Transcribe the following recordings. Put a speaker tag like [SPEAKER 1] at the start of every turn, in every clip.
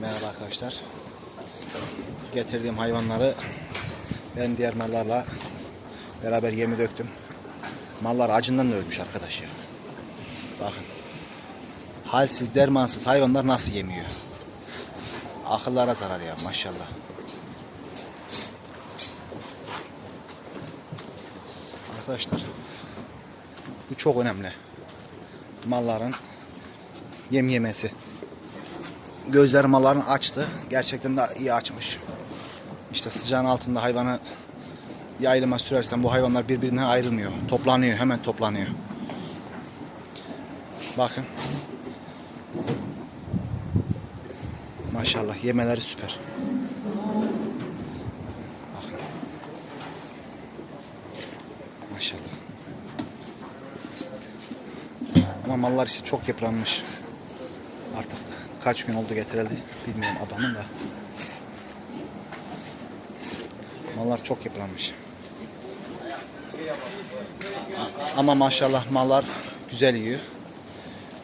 [SPEAKER 1] Merhaba arkadaşlar. Getirdiğim hayvanları ben diğer mallarla beraber yemi döktüm. Mallar acından ölmüş arkadaş ya. Bakın. Halsiz, dermansız hayvanlar nasıl yemiyor? Akıllara zarar ya maşallah. Arkadaşlar bu çok önemli. Malların yem yemesi. Gözleri malların açtı. Gerçekten de iyi açmış. İşte sıcağın altında hayvanı yayılıma sürersen bu hayvanlar birbirinden ayrılmıyor. Toplanıyor. Hemen toplanıyor. Bakın. Maşallah yemeleri süper. Bakın. Maşallah. Ama mallar işte çok yıpranmış. Kaç gün oldu getirildi bilmiyorum adamın da. Mallar çok yıpranmış. Ama maşallah mallar güzel yiyor.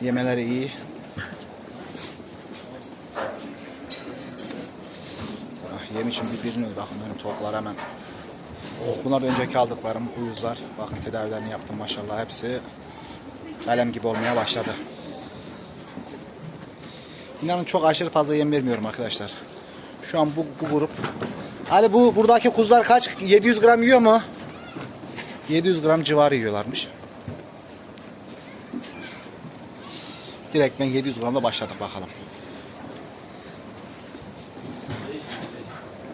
[SPEAKER 1] Yemeleri iyi. Ah, yem için birbirini bakın benim tavuklar hemen. Bunlar önceki aldıklarım uyuzlar. Bakın tedavilerini yaptım maşallah hepsi kalem gibi olmaya başladı. İnanın çok aşırı fazla yem vermiyorum arkadaşlar. Şu an bu, bu grup. Ali bu buradaki kuzular kaç? 700 gram yiyor mu? 700 gram civarı yiyorlarmış. Direkt ben 700 gramla başladık bakalım.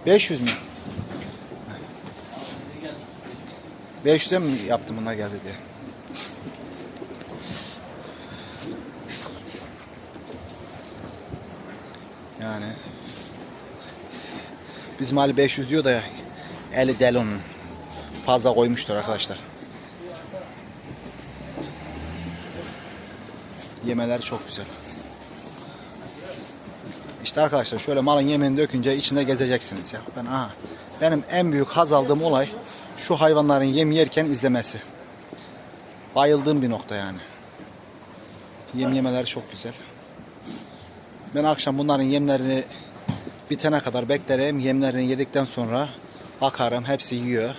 [SPEAKER 1] 500 mü? 500'e mi yaptım bunlar geldi diye. Yani bizim Ali 500 diyor da eli del onun. Fazla koymuştur arkadaşlar. Yemeler çok güzel. İşte arkadaşlar şöyle malın yemeğini dökünce içinde gezeceksiniz ya. Ben aha benim en büyük haz aldığım olay şu hayvanların yem yerken izlemesi. Bayıldığım bir nokta yani. Yem yemeleri çok güzel. Ben akşam bunların yemlerini bitene kadar beklerim. Yemlerini yedikten sonra bakarım hepsi yiyor.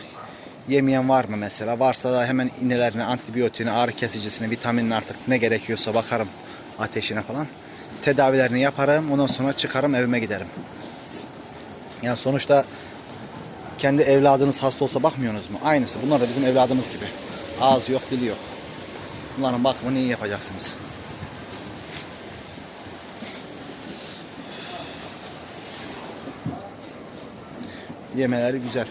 [SPEAKER 1] Yemeyen var mı mesela? Varsa da hemen iğnelerini, antibiyotiğini, ağrı kesicisini, vitaminini artık ne gerekiyorsa bakarım ateşine falan. Tedavilerini yaparım. Ondan sonra çıkarım evime giderim. Yani sonuçta kendi evladınız hasta olsa bakmıyorsunuz mu? Aynısı. Bunlar da bizim evladımız gibi. Ağzı yok, dili yok. Bunların bakımını iyi yapacaksınız. Yemeleri güzel.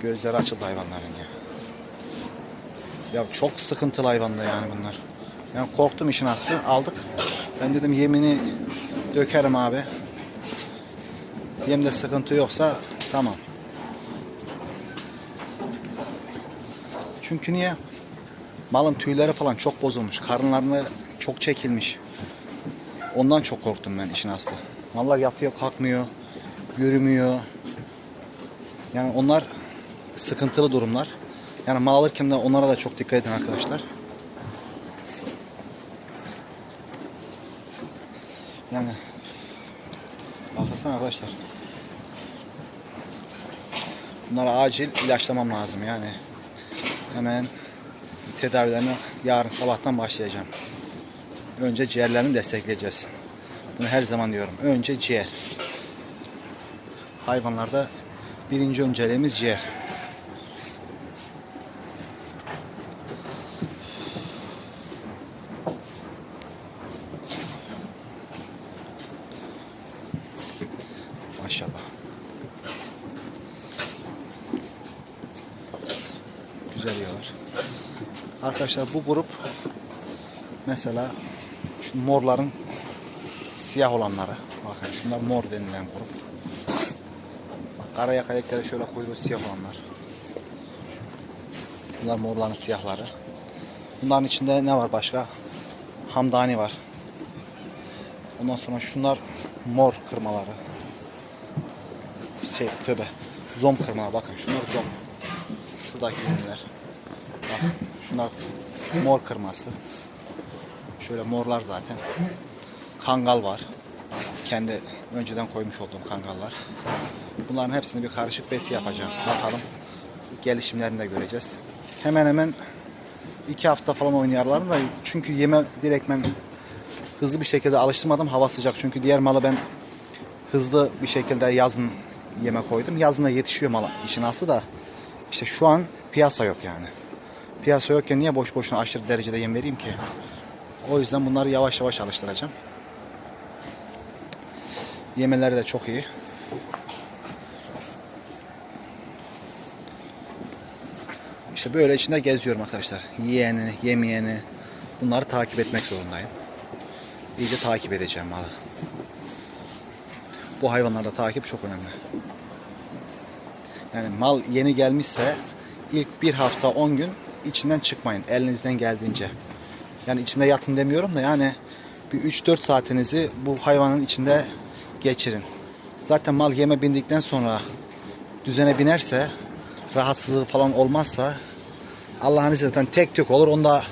[SPEAKER 1] Gözleri açıldı hayvanların ya. Ya çok sıkıntılı hayvanlar yani bunlar. Yani korktum işin aslı. Aldık. Ben dedim yemini dökerim abi. Yemde sıkıntı yoksa tamam. Çünkü niye? Malın tüyleri falan çok bozulmuş. Karınlarını çok çekilmiş. Ondan çok korktum ben işin aslı. Mallar yatıyor kalkmıyor. Yürümüyor. Yani onlar sıkıntılı durumlar. Yani mal alırken de onlara da çok dikkat edin arkadaşlar. Yani bakasana arkadaşlar. Bunlara acil ilaçlamam lazım yani. Hemen tedavilerine yarın sabahtan başlayacağım. Önce ciğerlerini destekleyeceğiz. Bunu her zaman diyorum. Önce ciğer. Hayvanlarda birinci önceliğimiz ciğer. Maşallah. Güzel yiyorlar. Arkadaşlar bu grup mesela şu morların siyah olanları. Bakın şunlar mor denilen grup. Bak, kara yakalıkları şöyle kuyruğu siyah olanlar. Bunlar morların siyahları. Bunların içinde ne var başka? Hamdani var. Ondan sonra şunlar mor kırmaları. Şey tövbe. Zom kırmaları bakın şunlar zom. Şuradaki ürünler. Şuna mor kırması. Şöyle morlar zaten. Kangal var. Kendi önceden koymuş olduğum kangallar. Bunların hepsini bir karışık besi yapacağım. Bakalım gelişimlerini de göreceğiz. Hemen hemen iki hafta falan oynarlar da çünkü yeme direktmen hızlı bir şekilde alıştırmadım. Hava sıcak çünkü diğer malı ben hızlı bir şekilde yazın yeme koydum. Yazın da yetişiyor mal işin aslı da işte şu an piyasa yok yani. Piyasa yokken niye boş boşuna aşırı derecede yem vereyim ki? O yüzden bunları yavaş yavaş alıştıracağım. Yemeleri de çok iyi. İşte böyle içinde geziyorum arkadaşlar. Yiyeni, yemeyeni bunları takip etmek zorundayım. İyice takip edeceğim malı. Bu hayvanlarda takip çok önemli. Yani mal yeni gelmişse ilk bir hafta 10 gün içinden çıkmayın elinizden geldiğince. Yani içinde yatın demiyorum da yani bir 3-4 saatinizi bu hayvanın içinde geçirin. Zaten mal yeme bindikten sonra düzene binerse rahatsızlığı falan olmazsa Allah'ın izniyle zaten tek tük olur. Onda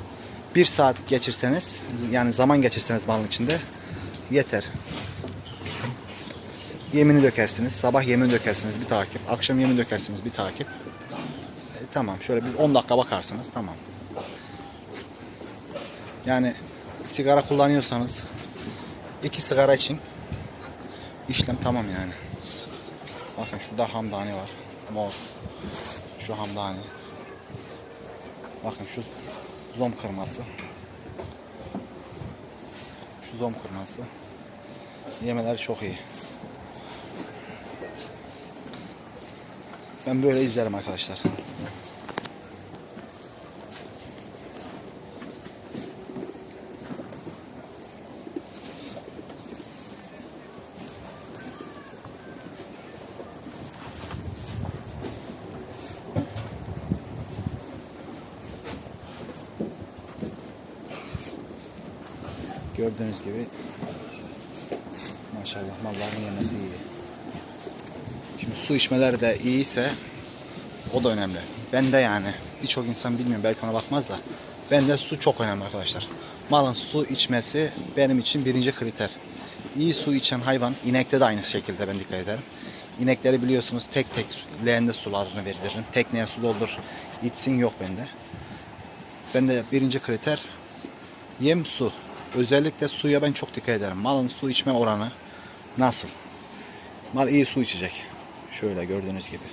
[SPEAKER 1] bir saat geçirseniz yani zaman geçirseniz malın içinde yeter. Yemini dökersiniz. Sabah yemini dökersiniz bir takip. Akşam yemini dökersiniz bir takip. E, tamam şöyle bir 10 dakika bakarsınız tamam. Yani sigara kullanıyorsanız iki sigara için işlem tamam yani. Bakın şurada hamdani var. Mor. Şu hamdani. Bakın şu zom kırması. Şu zom kırması. Yemeleri çok iyi. Ben böyle izlerim arkadaşlar. Gördüğünüz gibi maşallah malların yemesi iyi. Şimdi su içmeleri de iyiyse o da önemli. Ben de yani birçok insan bilmiyorum belki ona bakmaz da ben de su çok önemli arkadaşlar. Malın su içmesi benim için birinci kriter. İyi su içen hayvan inekte de aynı şekilde ben dikkat ederim. İnekleri biliyorsunuz tek tek leğende sularını veririm. Tekneye su doldur içsin yok bende. Ben de birinci kriter yem su. Özellikle suya ben çok dikkat ederim. Malın su içme oranı nasıl? Mal iyi su içecek. Şöyle gördüğünüz gibi.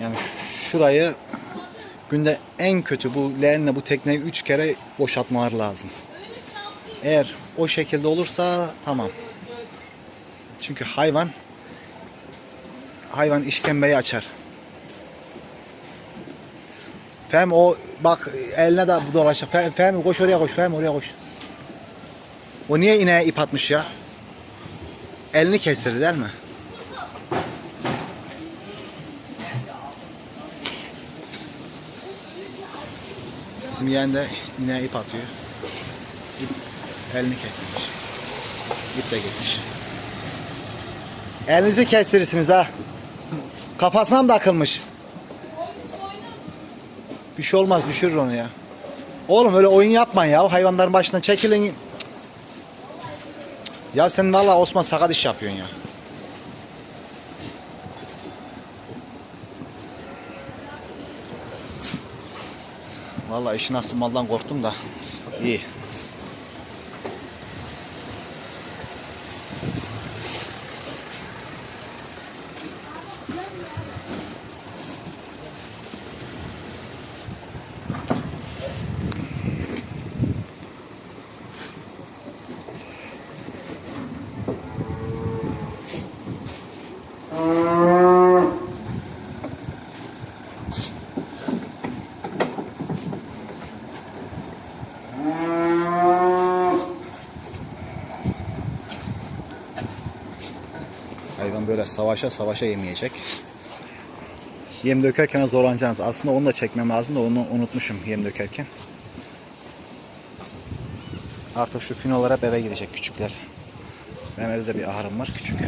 [SPEAKER 1] Yani şurayı günde en kötü bu leğenle bu tekneyi 3 kere boşaltmaları lazım. Eğer o şekilde olursa tamam. Çünkü hayvan hayvan işkembeyi açar. Fehmi o bak eline de dolaşacak. Fe- Fehmi koş oraya koş. Fehmi oraya koş. O niye ineğe ip atmış ya? Elini kestirdi değil mi? Bizim yeğen de ineğe ip atıyor. İp elini kestirmiş. İp de gitmiş. Elinizi kestirirsiniz ha. Kafasına mı takılmış? Bir şey olmaz düşürür onu ya. Oğlum öyle oyun yapma ya. Hayvanların başından çekilin. Ya sen valla Osman sakat iş yapıyorsun ya. Valla işin aslı maldan korktum da. İyi. Hayvan böyle savaşa savaşa yemeyecek. Yem dökerken zorlanacaksınız. Aslında onu da çekmem lazım da onu unutmuşum yem dökerken. Artık şu finolar hep eve gidecek küçükler. Benim evde de bir ahırım var küçük.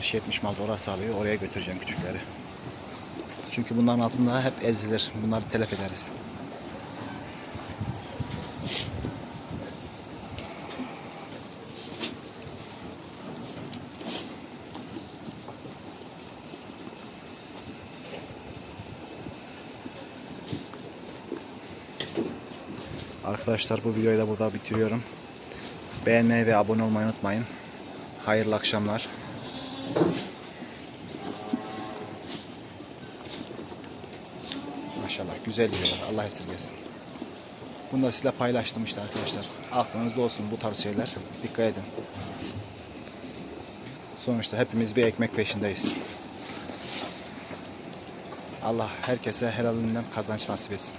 [SPEAKER 1] 60-70 mal orası alıyor. Oraya götüreceğim küçükleri. Çünkü bunların altında hep ezilir. Bunları telef ederiz. Arkadaşlar bu videoyu da burada bitiriyorum. Beğenmeyi ve abone olmayı unutmayın. Hayırlı akşamlar. Maşallah güzel diyorlar. Allah esirgesin. Bunu da sizinle paylaştım işte arkadaşlar. Aklınızda olsun bu tarz şeyler. Dikkat edin. Sonuçta hepimiz bir ekmek peşindeyiz. Allah herkese helalinden kazanç nasip etsin.